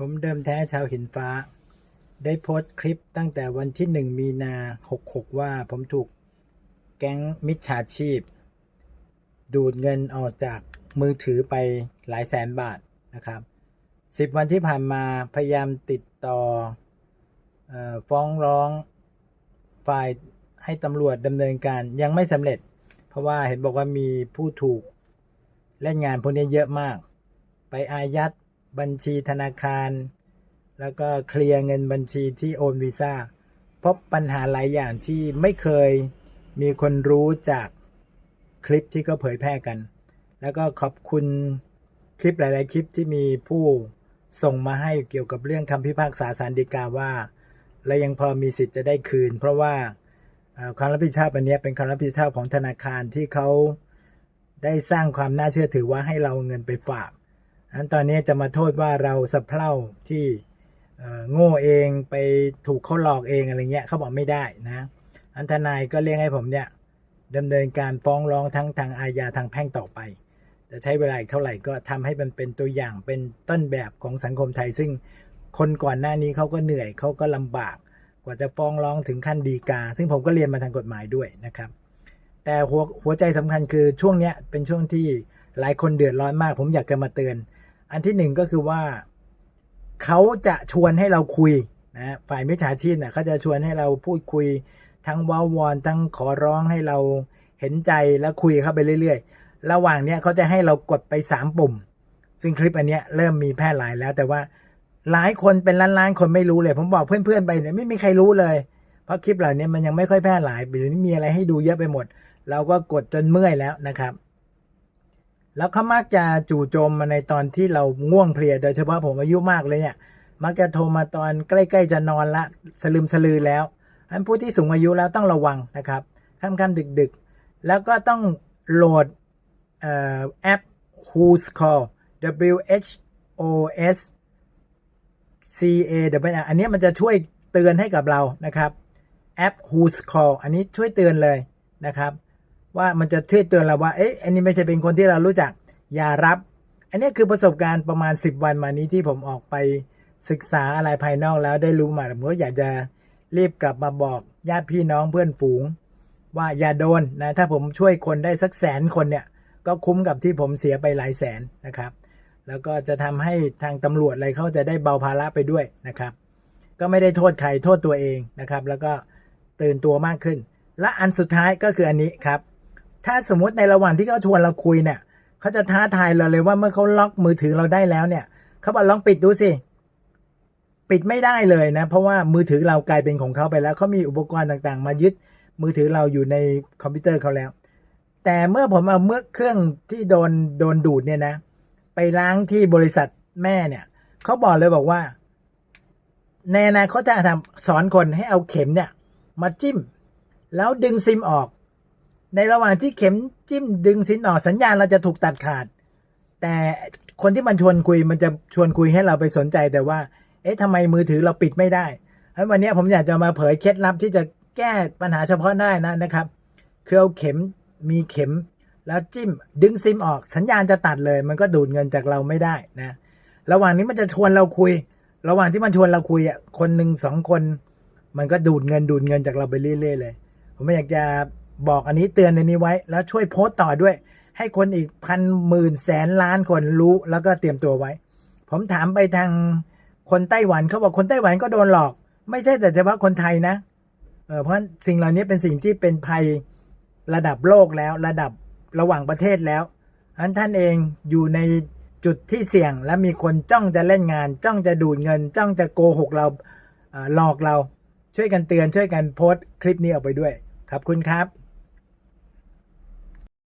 ผมเดิมแท้ชาวหินฟ้า ได้โพสต์คลิปตั้งแต่วันที่หนึ่งมีนาหกหกว่าผมถูกแก๊งมิจฉาชีพ ดูดเงินออกจากมือถือไปหลายแสนบาทนะครับสิบวันที่ผ่านมาพยายามติดต่อออฟ้องร้องฝ่ายให้ตำรวจดำเนินการยังไม่สำเร็จ เพราะว่าเห็นบอกว่ามีผู้ถูกเล่นงานพวกนี้เยอะมาก ไปอายัด บัญชีธนาคาร แล้วก็เคลียร์เงินบัญชีที่โอนวีซ่าพบปัญหาหลายอย่างที่ไม่เคยมีคนรู้จากคลิปที่เขาเผยแพร่กัน แล้วก็ขอบคุณคลิปหลาย ๆ คลิปที่มีผู้ส่งมาให้เกี่ยวกับเรื่องคำพิพากษาสารดีกาว่าและยังพอมีสิทธิ์จะได้คืน เพราะว่าความรับผิดชอบอันนี้เป็นความรับผิดชอบของธนาคารที่เขาได้สร้างความน่าเชื่อถือว่าให้เราเงินไปฝาก อันตอนนี้จะมาโทษว่าเราสะเพร่าที่โง่เองไปถูกเขาหลอกเองอะไรเงี้ยเขาบอกไม่ได้นะอันทนายก็เรียกให้ผมเนี่ยดำเนินการฟ้องร้องทั้งทางอาญาทางแพ่งต่อไป จะใช้เวลาอีกเท่าไหร่ก็ทำให้มันเป็นตัวอย่างเป็นต้นแบบของสังคมไทย ซึ่งคนก่อนหน้านี้เขาก็เหนื่อยเขาก็ลำบากกว่าจะฟ้องร้องถึงขั้นดีกา ซึ่งผมก็เรียนมาทางกฎหมายด้วยนะครับ แต่หัวหัวใจสำคัญคือช่วงเนี้ยเป็นช่วงที่หลายคนเดือดร้อนมาก ผมอยากจะมาเตือน อันที่หนึ่งก็คือว่าเขาจะชวนให้เราคุยนะฝ่ายมิจฉาชีพเนี่ยเขาจะชวนให้เราพูดคุย ทั้งว้าวอนทั้งขอร้องให้เราเห็นใจแล้วคุยเข้าไปเรื่อย ๆ ระหว่างเนี้ยเขาจะให้เรากดไปสามปุ่ม ซึ่งคลิปอันเนี้ยเริ่มมีแพร่หลายแล้ว แต่ว่าหลายคนเป็นล้านๆคนไม่รู้เลย ผมบอกเพื่อนๆไปเนี่ยไม่มีใครรู้เลย เพราะคลิปเหล่านี้มันยังไม่ค่อยแพร่หลายเดี๋ยวนี้มีอะไรให้ดูเยอะไปหมด เราก็กดจนเมื่อยแล้วนะครับ แล้วเขามักจะจู่โจมมาในตอนที่เราง่วงเพลียโดยเฉพาะผมอายุมากเลยเนี่ย มักจะโทรมาตอนใกล้ๆจะนอนละสลืมสลือแล้วอันผู้ที่สูงอายุแล้วต้องระวังนะครับค่ำๆดึกๆ แล้วก็ต้องโหลดออแอป Who's Call W H O S C A W อันนี้มันจะช่วยเตือนให้กับเรานะครับแอป Who's Call อันนี้ช่วยเตือนเลยนะครับ ว่ามันจะช่วยเตือนเราว่าเอ๊ะอันนี้ไม่ใช่เป็นคนที่เรารู้จักอย่ารับ อันนี้คือประสบการณ์ประมาณ 10 วันมานี้ที่ผมออกไปศึกษาอะไรภายนอกแล้วได้รู้มาผมก็อยากจะรีบกลับมาบอกญาติพี่น้องเพื่อนฝูง ว่าอย่าโดนนะถ้าผมช่วยคนได้สักแสนคนเนี่ยก็คุ้มกับที่ผมเสียไปหลายแสนนะครับ แล้วก็จะทำให้ทางตำรวจอะไรเขาจะได้เบาภาระไปด้วยนะครับ ก็ไม่ได้โทษใครโทษตัวเองนะครับ แล้วก็ตื่นตัวมากขึ้น และอันสุดท้ายก็คืออันนี้ครับ ถ้าสมมติในระหว่างที่เขาชวนเราคุยเนี่ยเขาจะท้าทายเราเลยว่าเมื่อเขาล็อกมือถือเราได้แล้วเนี่ยเขาบอกลองปิดดูสิปิดไม่ได้เลยนะ เพราะว่ามือถือเรากลายเป็นของเขาไปแล้วเขามีอุปกรณ์ต่างๆ มายึดมือถือเราอยู่ในคอมพิวเตอร์เขาแล้ว แต่เมื่อผมเอาเมื่อเครื่องที่โดนโดนดูดเนี่ยนะ ไปล้างที่บริษัทแม่เนี่ยเขาบอกเลยบอกว่าในอนาคตจะทำสอนคนให้เอาเข็มเนี่ย มาจิ้ม แล้วดึงซิมออก ในระหว่างที่เข็มจิ้มดึงซิมออกสัญญาณเราจะถูกตัดขาด แต่คนที่มันชวนคุยมันจะชวนคุยให้เราไปสนใจแต่ว่า เอ๊ะทำไมมือถือเราปิดไม่ได้เพราะวันนี้ผมอยากจะมาเผยเคล็ดลับที่จะแก้ปัญหาเฉพาะหน้านะนะครับคือเอาเข็มมีเข็มแล้วจิ้มดึงซิมออกสัญญาณจะตัดเลย มันก็ดูดเงินจากเราไม่ได้นะระหว่างนี้มันจะชวนเราคุย ระหว่างที่มันชวนเราคุยอะคนหนึ่งสองคน มันก็ดูดเงินดูดเงินจากเราไปเรื่อยๆเลย ผมไม่อยากจะ บอกอันนี้เตือนในนี้ไว้ แล้วช่วยโพสต์ต่อด้วย ให้คนอีกพันหมื่นแสนล้านคนรู้แล้วก็เตรียมตัวไว้ ผมถามไปทางคนไต้หวันเขาบอกคนไต้หวันก็โดนหลอก ไม่ใช่แต่เฉพาะคนไทยนะเออเพราะฉะนั้นสิ่งเหล่านี้เป็นสิ่งที่เป็นภัยระดับโลกแล้ว ระดับระหว่างประเทศแล้วฉะนั้นท่านเองอยู่ในจุดที่เสี่ยงและมีคนจ้องจะเล่นงาน จ้องจะดูดเงิน จ้องจะโกหกเราหลอกเราช่วยกันเตือนช่วยกันโพสต์คลิปนี้ออกไปด้วย ขอบคุณครับ